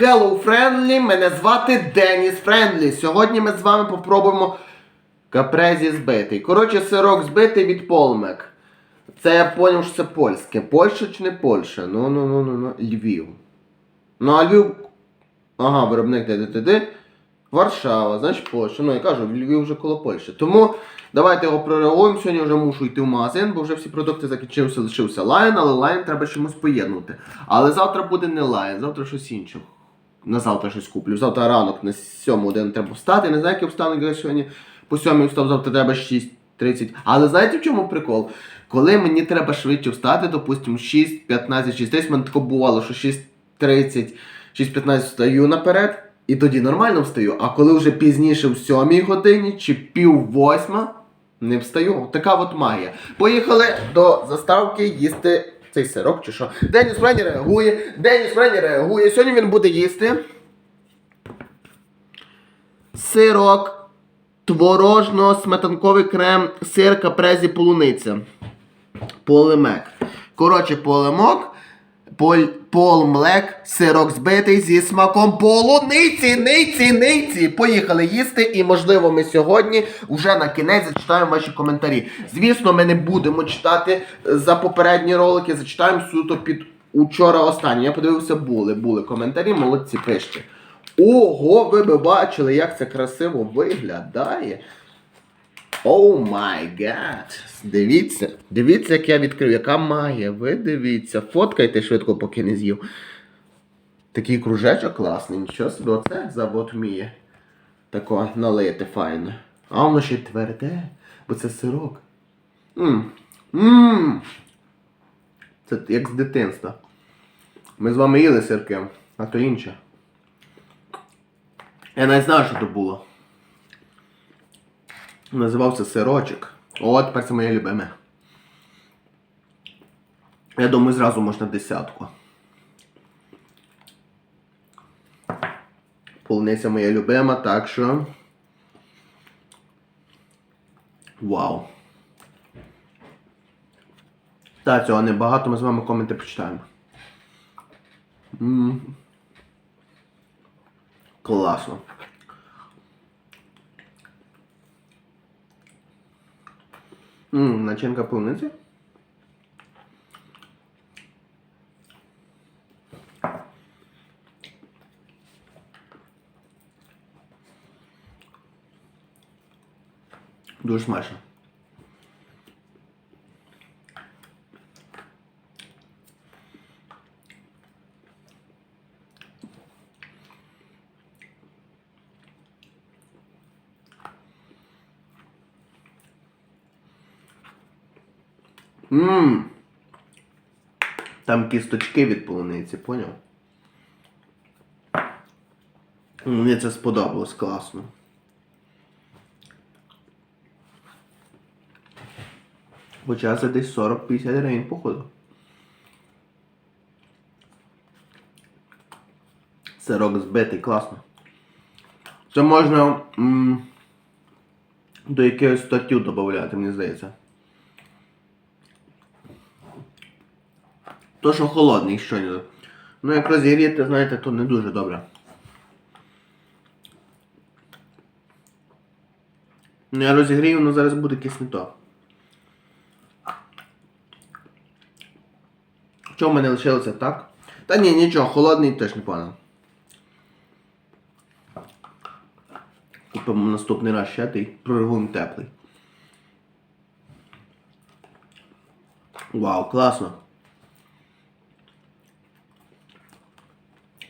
Hello Friendly, мене звати Деніс Френдлі. Сьогодні ми з вами попробуємо капрезі збитий. Коротше, сирок збитий від Полмек. Це я зрозумів, що це польське. Польща чи не Польща? Ну, ну, ну, ну, ну. Львів. Ну, а Львів. Ага, виробник де де де Варшава, значить Польща. Ну, я кажу, Львів вже коло Польщі. Тому давайте його прореагуємо. Сьогодні вже мушу йти в магазин, бо вже всі продукти закінчилися, лишився лайн, але лайн треба чимось поєднувати. Але завтра буде не лайн, завтра щось інше. На завтра щось куплю. Завтра ранок на 7 годину треба встати. Не знаю, як я встану, я сьогодні по 7 встав, завтра треба 6.30. Але знаєте в чому прикол? Коли мені треба швидше встати, допустимо, 6.15, 6.30, мене тако бувало, що 6.30, 6.15 встаю наперед, і тоді нормально встаю. А коли вже пізніше в 7 годині чи пів восьма, не встаю. Така от магія. Поїхали до заставки їсти цей сирок чи що. Деніс Френі реагує, Деніс Френі реагує. Сьогодні він буде їсти. Сирок, творожно-сметанковий крем, сир капрезі полуниця. Полемек. Коротше, полемок, поль, полмлек, сирок збитий зі смаком полуниці, ниці, ниці. Поїхали їсти, і можливо ми сьогодні вже на кінець зачитаємо ваші коментарі. Звісно, ми не будемо читати е, за попередні ролики, зачитаємо суто під учора останні. Я подивився, були, були коментарі, молодці пишете. Ого, ви би бачили, як це красиво виглядає. Оу май гад. Дивіться, дивіться, як я відкрив, яка магія. Ви дивіться, фоткайте швидко, поки не з'їв. Такий кружечок класний, нічого собі, оце завод вміє. Тако налити файно. А воно ще тверде, бо це сирок. Мм. Мм. Це як з дитинства. Ми з вами їли сирки, а то інше. Я навіть знаю, що то було. Називався сирочок. О, тепер це моє любиме. Я думаю, зразу можна десятку. Полуниця моя любима, так що. Вау. Так, цього небагато, ми з вами коменти почитаємо. М. Класно. Ммм, начинка полуниці. Дуже смачно. Ммм. Там кісточки від полуниці, поняв? Мені це сподобалось класно. Хоча це десь 40-50 гривень, походу. Сирок збитий, класно. Це можна м, до якогось статтю додати, мені здається. То, що холодний щойно. Ну, як розігріти, знаєте, то не дуже добре. Ну, я розігрію, але зараз буде якесь не то. Що в мене лишилося так? Та ні, нічого, холодний теж не погано. Купимо наступний раз ще той, прорегуємо теплий. Вау, класно.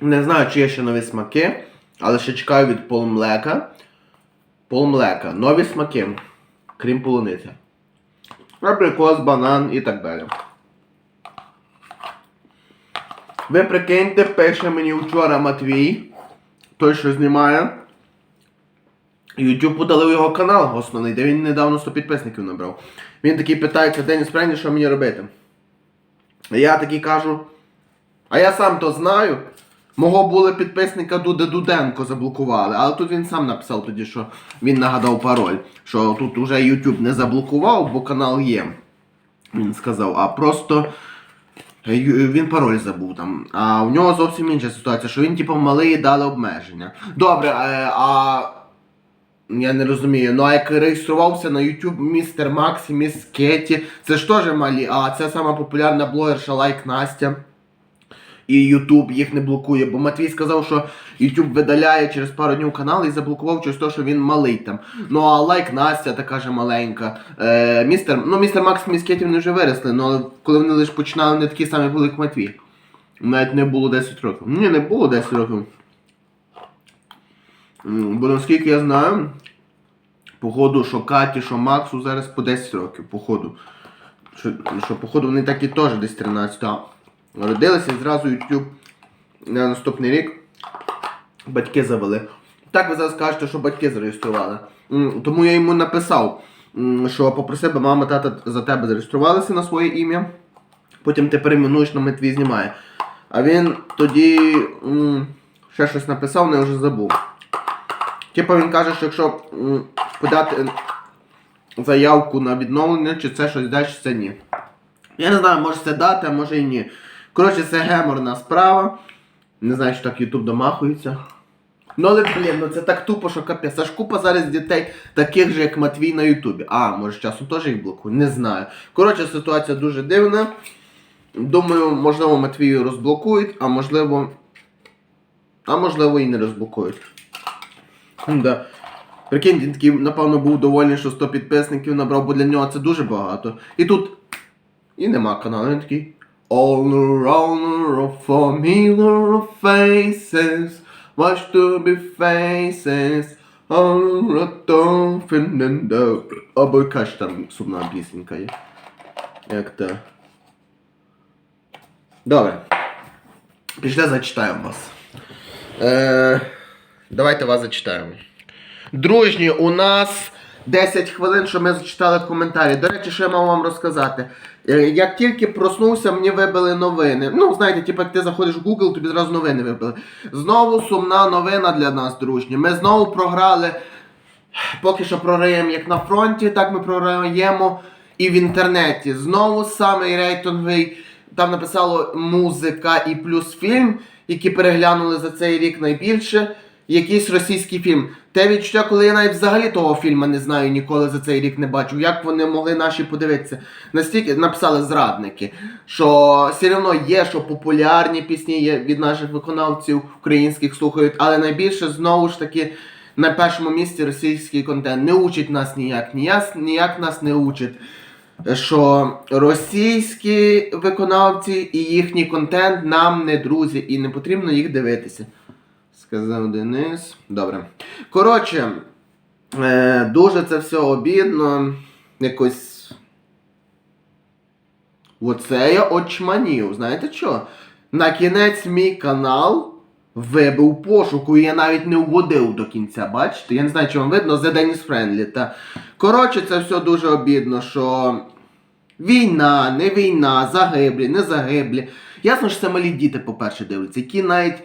Не знаю, чи є ще нові смаки, але ще чекаю від полмлека. Полмлека. Нові смаки. Крім полуниці. Абрикос, банан і так далі. Ви прикиньте, пише мені вчора Матвій, той, що знімає. YouTube подалив його канал основний, де він недавно 100 підписників набрав. Він такий питається, Деніс Френді, що мені робити? Я такий кажу. А я сам то знаю. Мого були підписника Дуде Дуденко заблокували, але тут він сам написав тоді, що він нагадав пароль, що тут уже YouTube не заблокував, бо канал є. Він сказав, а просто Він пароль забув там. А в нього зовсім інша ситуація, що він, типу, малий дали обмеження. Добре, е, а. Я не розумію. Ну а як реєструвався на YouTube містер Макс і міс Кеті, це ж теж малі, а це сама популярна блогерша Лайк Настя. І YouTube їх не блокує, бо Матвій сказав, що YouTube видаляє через пару днів канал і заблокував через те, що він малий там. Ну а лайк Настя така же маленька. Е, містер, ну, містер Макс і міс вони вже виросли, ну, але коли вони лише починали, вони такі самі були, як Матвій. Навіть не було 10 років. Ні, не було 10 років. Бо наскільки я знаю, походу, що Каті, що Максу зараз по 10 років, походу. Що, що походу вони так і теж десь 13. А родилися і зразу YouTube на наступний рік батьки завели. Так ви зараз кажете, що батьки зареєстрували. Тому я йому написав, що попросив би мама тата за тебе зареєструвалися на своє ім'я. Потім ти перейменуєш на твій знімає. А він тоді ще щось написав, я вже забув. Типа він каже, що якщо подати заявку на відновлення, чи це щось дасть, чи це ні. Я не знаю, може це дати, а може і ні. Коротше, це геморна справа. Не знаю, що так Ютуб домахується. Ну але блін, ну це так тупо, що капець. Аж купа зараз дітей, таких же, як Матвій на Ютубі. А, може часом теж їх блокує? Не знаю. Коротше, ситуація дуже дивна. Думаю, можливо, Матвію розблокують, а можливо. А можливо і не розблокують. Да. Прикинь, він такий, напевно, був довольний, що 100 підписників набрав, бо для нього це дуже багато. І тут. І нема каналу, він такий. All around familiar faces, watch to be faces, all the... Або яка ж там сумна пісенька є. Як то. Добре. Пішли зачитаємо вас. Е, давайте вас зачитаємо. Дружні, у нас 10 хвилин, що ми зачитали коментарі. До речі, що я мав вам розказати. Е, Як тільки проснувся, мені вибили новини. Ну, знаєте, типу, як ти заходиш в Google, тобі зразу новини вибили. Знову сумна новина для нас, дружні. Ми знову програли. Поки що програємо як на фронті, так ми програємо і в інтернеті. Знову самий рейтинговий. Там написало музика і плюс фільм, які переглянули за цей рік найбільше. Якийсь російський фільм. Те відчуття, коли я навіть взагалі того фільму не знаю, ніколи за цей рік не бачив. Як вони могли наші подивитися? Настільки написали зрадники, що все одно є, що популярні пісні є від наших виконавців українських слухають, але найбільше знову ж таки на першому місці російський контент. Не учить нас ніяк, ніяк, ніяк нас не учить. Що російські виконавці і їхній контент нам не друзі, і не потрібно їх дивитися. Сказав Денис. Добре. Коротше, е, дуже це все обідно. Якось. Оце я очманів. Знаєте що? На кінець мій канал вибив пошуку, і я навіть не вводив до кінця, бачите? Я не знаю, чи вам видно, The Dennis Friendly. Та... Коротше, це все дуже обідно, що війна, не війна, загиблі, не загиблі. Ясно, що це малі діти, по-перше, дивляться, які навіть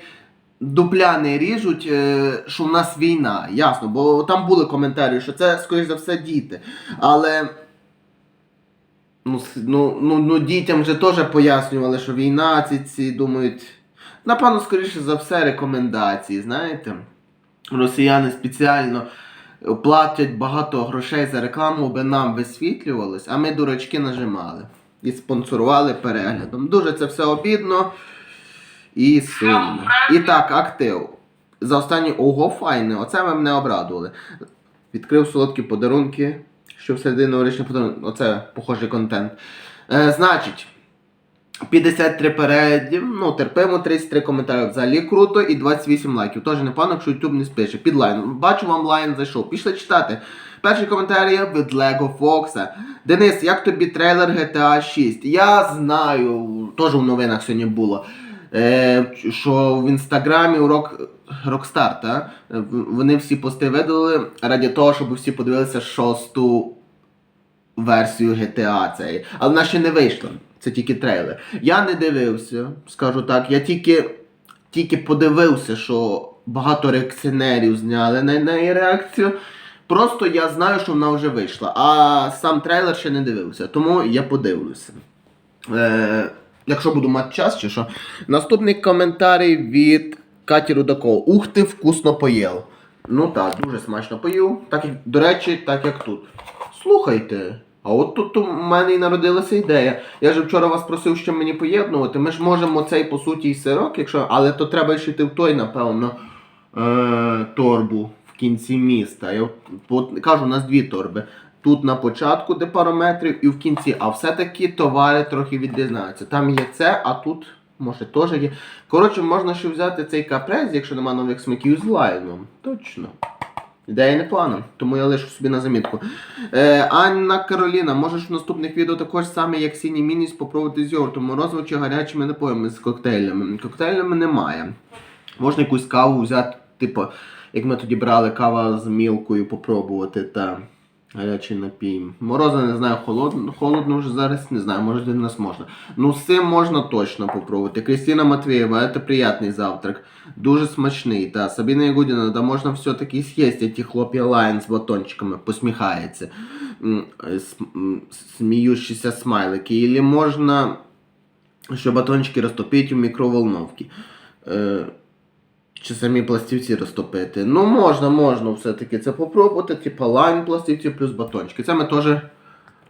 дупля не ріжуть, е, що в нас війна. Ясно, бо там були коментарі, що це, скоріш за все, діти. Але. Ну, ну, ну, ну дітям вже теж пояснювали, що війна, ці, ці думають. Напевно, скоріше за все, рекомендації, знаєте. Росіяни спеціально платять багато грошей за рекламу, аби нам висвітлювалось, а ми дурачки нажимали. І спонсорували переглядом. Дуже це все обідно і сумно. І так, актив. За останні ого, файне, оце ви мене обрадували. Відкрив солодкі подарунки, що всередині новорічний подарунок. Оце похожий контент. Е, значить, 53 переглядів, ну терпимо 33 коментарі. Взагалі круто і 28 лайків. Тож непогано, якщо YouTube не спише. Під лайн. Бачу, вам лайн зайшов. Пішли читати. Перший коментар від Lego Fox. Денис, як тобі трейлер GTA 6? Я знаю, теж в новинах сьогодні було. Е, що в інстаграмі у Rock, Rockstar, та? Е, вони всі пости видали раді того, щоб всі подивилися шосту версію GTA цей. Але вона ще не вийшла. Це тільки трейлер. Я не дивився, скажу так. Я тільки, тільки подивився, що багато реакціонерів зняли на неї реакцію. Просто я знаю, що вона вже вийшла. А сам трейлер ще не дивився, тому я подивлюся. Е, Якщо буду мати час чи що. Наступний коментарій від Каті Рудаков. Ух ти, вкусно поїв. Ну так, дуже смачно поїв. Так до речі, так як тут. Слухайте. А от тут у мене і народилася ідея. Я ж вчора вас просив, що мені поєднувати. Ми ж можемо цей по суті і сирок, якщо. Але то треба ще йти в той, напевно, е- торбу в кінці міста. Я от кажу, у нас дві торби. Тут на початку, де пару метрів, і в кінці. А все-таки товари трохи відрізняються. Там є це, а тут може теж є. Коротше, можна ще взяти цей капрез, якщо нема нових смаків з лайном. Точно. Ідея не планом, тому я лишу собі на замітку. Е, Анна Кароліна, можеш в наступних відео також саме як сіні міні спробувати з йогуртом, морозиво чи гарячими напоями з коктейлями. Коктейлями немає. Можна якусь каву взяти, типу, як ми тоді брали кава з мілкою, попробувати та гарячий напій. Морозиво не знаю, холодно, холодно вже зараз не знаю, може для нас можна. Ну, з цим можна точно попробувати. Крістіна Матвієва, це приятний завтрак. Дуже смачний. Та Сабіна Ягудіна, да можна все-таки з'їсти ті хлоп'я лайн з батончиками, посміхається. Е, Сміючіся смайлики. Ілі можна, що батончики розтопити в мікроволновці. Чи самі пластівці розтопити. Ну, можна, можна все-таки це попробувати. Типа лайн пластівці плюс батончики. Це ми теж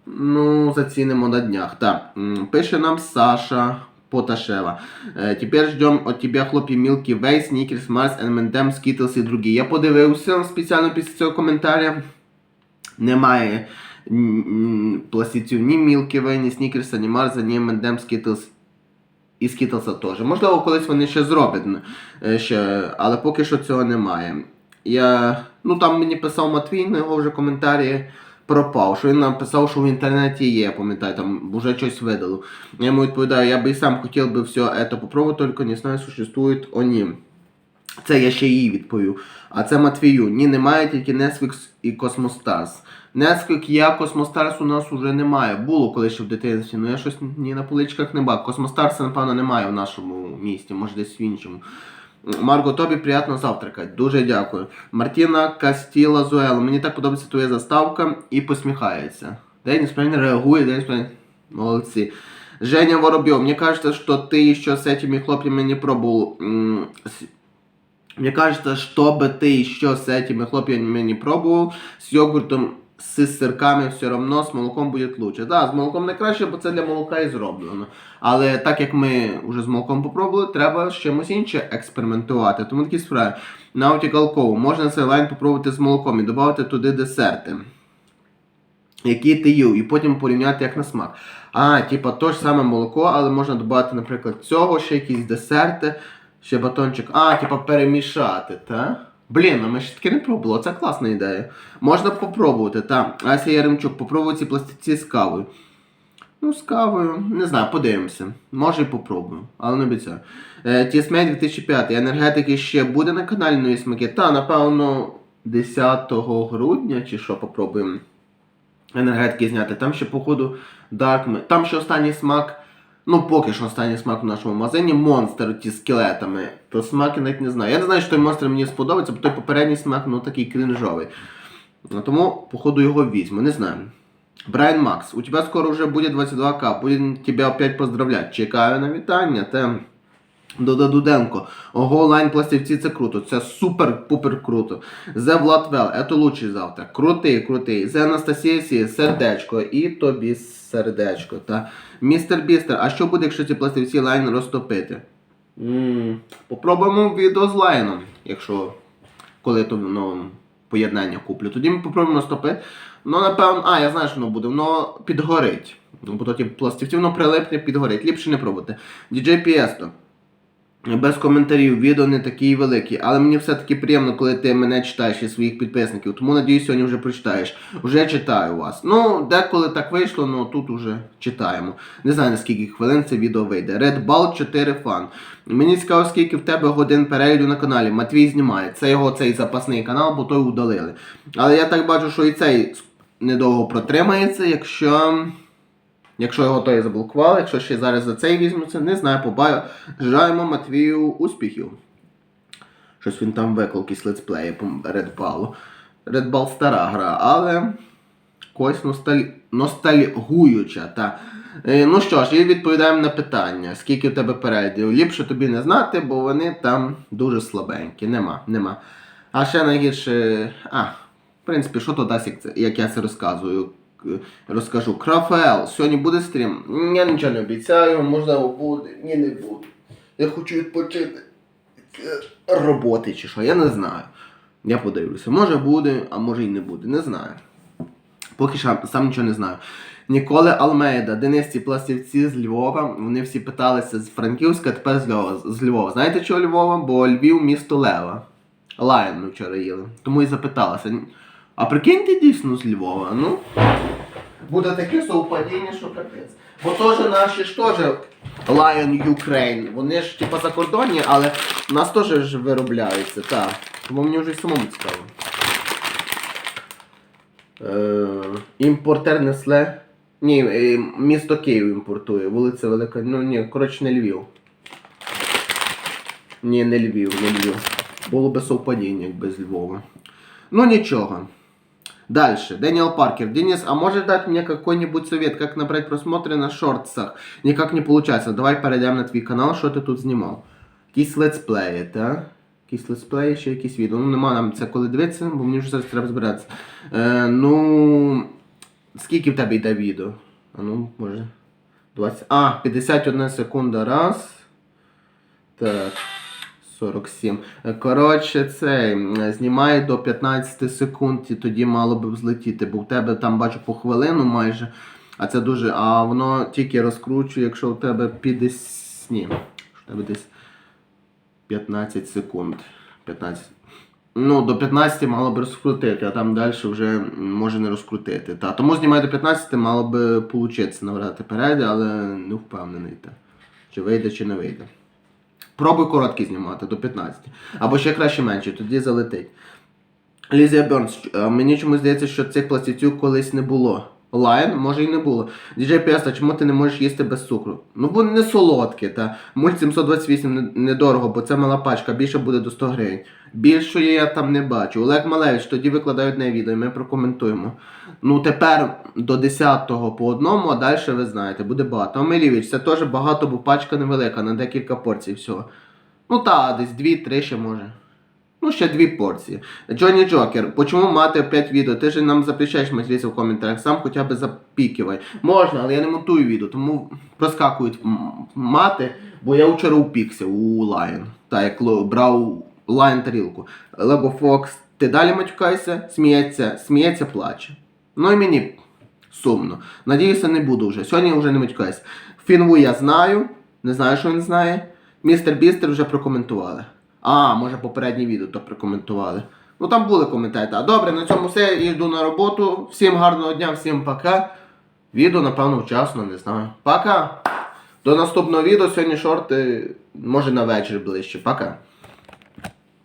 ну, зацінимо на днях. Так, пише нам Саша Поташева. Е, Тепер ждем от тебе, хлопці, Milky Way, Snickers, Mars, M&M, Skittles і другі. Я подивився спеціально після цього коментаря. Немає пластівців ні Milky Way, ні Snickers, ні Mars, ні M&M, Skittles і Скітлса теж. Можливо, колись вони ще зроблять, е, ще, але поки що цього немає. Я, ну там мені писав Матвій, на його вже коментарі пропав. Що він написав, що в інтернеті є, пам'ятаю, там вже щось видало. Я йому відповідаю, я би і сам хотів би все это попробувати, тільки не знаю, существують они. Це я ще їй відповів. А це Матвію. Ні, немає тільки Nesquik і Космостас. Nesquik є, Космостарс у нас уже немає. Було колись ще в дитинстві, але я щось ні на поличках не бачив. Космостарса, напевно, немає в нашому місті, може десь в іншому. Марго, тобі приємно завтракати. Дуже дякую. Мартіна Кастіла Зуела. Мені так подобається твоя заставка і посміхається. Деніс правильно реагує, Деніс правильно. Молодці. Женя Воробьев, мне кажется, что ты еще с этими хлопьями не пробовал. м, с- Мне кажется, чтобы ты еще с этими хлопьями не пробовал, с йогуртом, с сирками все равно, с молоком будет лучше. Да, з молоком не краще, бо це для молока і зроблено. Але так як ми вже з молоком попробували, треба з чимось інше експериментувати. Тому такі справи. Nautical Co. Можна цей лайн попробувати з молоком і додати туди десерти. Які ти їв, і потім порівняти як на смак. А, типа то ж саме молоко, але можна додати, наприклад, цього, ще якісь десерти, ще батончик. А, типа перемішати, та? Блін, а ми ще таке не пробували, це класна ідея. Можна попробувати, та. Ася Яремчук, попробуй ці пластиці з кавою. Ну, з кавою, не знаю, подивимося. Може і попробую, але не обіцяю. Е, Тісмей 2005. Енергетики ще буде на каналі нові смаки? Та, напевно, 10 грудня чи що попробуємо енергетики зняти. Там ще, походу, Dark Там ще останній смак. Ну, поки що останній смак в нашому магазині монстр ті скелетами. То смак я навіть не знаю. Я не знаю, що той монстр мені сподобається, бо той попередній смак ну такий крінжовий. Ну, Тому, походу, його візьму, не знаю. Брайан Макс, у тебя скоро уже будет 22к, будем тебя опять поздравлять. Чекаю на вітання. Те. Дода Дуденко. Ого, лайн пластівці, це круто. Це супер-пупер круто. Зе Владвел, это лучший завтра. Крутий, крутий. Зе Анастасія Сі, сердечко. І тобі сердечко. Та. Містер Бістер, а що буде, якщо ці пластівці лайн розтопити? м попробуємо відео з лайном, якщо коли то ну, поєднання куплю. Тоді ми попробуємо розтопити. Ну, напевно, а, я знаю, що воно буде, воно підгорить. Ну, бо то ті пластівці воно прилипне, підгорить. Ліпше не пробувати. DJPS Piesto. Без коментарів, відео не такі великі, але мені все-таки приємно, коли ти мене читаєш і своїх підписників. Тому надіюсь, сьогодні вже прочитаєш. Уже читаю вас. Ну, деколи так вийшло, ну тут уже читаємо. Не знаю наскільки хвилин це відео вийде. Red Ball 4 фан. Мені цікаво, скільки в тебе годин перегляду на каналі. Матвій знімає. Це його цей запасний канал, бо той удалили. Але я так бачу, що і цей недовго протримається, якщо. Якщо його той заблокували, якщо ще зараз за цей візьмуться, не знаю, побажаємо Матвію успіхів. Щось він там виклав якісь летсплеї по. Red Ball стара гра, але когось носталь... ностальгуюча. Та. Е, ну що ж, і відповідаємо на питання, скільки у тебе передів. Ліпше тобі не знати, бо вони там дуже слабенькі. Нема, нема. А ще найгірше. А, в принципі, що то дасть, як я це розказую. К- Розкажу. Крафаел, сьогодні буде стрім? Я нічого не обіцяю, можливо буде, ні не буде. Я хочу відпочити Е, роботи чи що, я не знаю. Я подивлюся. Може буде, а може й не буде. Не знаю. Поки що сам нічого не знаю. Ніколи Алмейда, Денис ці пластівці з Львова. Вони всі питалися з Франківська, тепер з Львова. З Львова. Знаєте чого Львова? Бо Львів місто Лева. Лайон ми вчора їли. Тому і запиталася. А прикиньте дійсно з Львова. Ну, буде таке совпадіння, що капець. Бо теж наші ж теж Lion Ukraine. Вони ж типа закордонні, але нас теж ж виробляються, так. Тому мені вже й самому цікаво. Е, імпортер Несле. Ні, е, місто Київ імпортує. Вулиця Велика. Ну ні, коротше, не Львів. Ні, не Львів, не Львів. Було би совпадіння, якби з Львова. Ну ничего. Дальше. Дэниел Паркер. Денис, а можешь дать мне какой-нибудь совет, как набрать просмотры на шортсах? Никак не получается. Давай перейдемо на твій канал, що ти тут знімав. Якісь летсплеї, так? Якісь летсплеї, ще якісь відео. Ну нема нам це коли дивитися, бо мені вже зараз треба збиратися. Е, ну. Скільки в тебе йде відео? А ну, може. 20. А, 51 секунда раз. Так. 47. Е, Коротше, це м, знімає до 15 секунд, і тоді мало би взлетіти, бо в тебе там бачу по хвилину майже. А це дуже. А воно тільки розкручує, якщо у тебе 50. Ні. В тебе десь 15 секунд. 15. Ну, до 15 мало би розкрутити, а там далі вже може не розкрутити. Та. Тому знімає до 15 мало би получитися набрати перейди, але не впевнений. Та. Чи вийде, чи не вийде. Пробуй короткі знімати до 15. Або ще краще менше, тоді залетить. Лізія Бернс, мені чомусь здається, що цих пластівців колись не було. Лайн, може і не було. Діджей Піаста, чому ти не можеш їсти без цукру? Ну вони не солодкі, та мульт 728 недорого, бо це мала пачка, більше буде до 100 гривень. Більшої я там не бачу. Олег Малевич, тоді викладають на відео, і ми прокоментуємо. Ну тепер до 10-го по одному, а далі ви знаєте, буде багато. Омелівич, це теж багато, бо пачка невелика, на декілька порцій всього. Ну та, десь 2-3 ще може. Ну, ще дві порції. Джонні Джокер, почему мати 5 відео? Ти ж нам запрещаєш материтися в коментарях, сам хоча б запікивай. Можна, але я не монтую відео, тому проскакують мати, бо я вчора упікся у Lion. Так, як брав Lion тарілку. Лего Фокс, ти далі матюкайся, сміється, сміється, плаче. Ну і мені сумно. Надіюся, не буду вже. Сьогодні я вже не матюкаюся. Фінву я знаю, не знаю, що він знає. Містер Бістер вже прокоментували. А, може попереднє відео то прокоментували. Ну там були коментарі. А добре, на цьому все. Йду на роботу. Всім гарного дня, всім пока. Відео, напевно, вчасно, не знаю. Пока. До наступного відео. Сьогодні шорти, може на вечір ближче. Пока.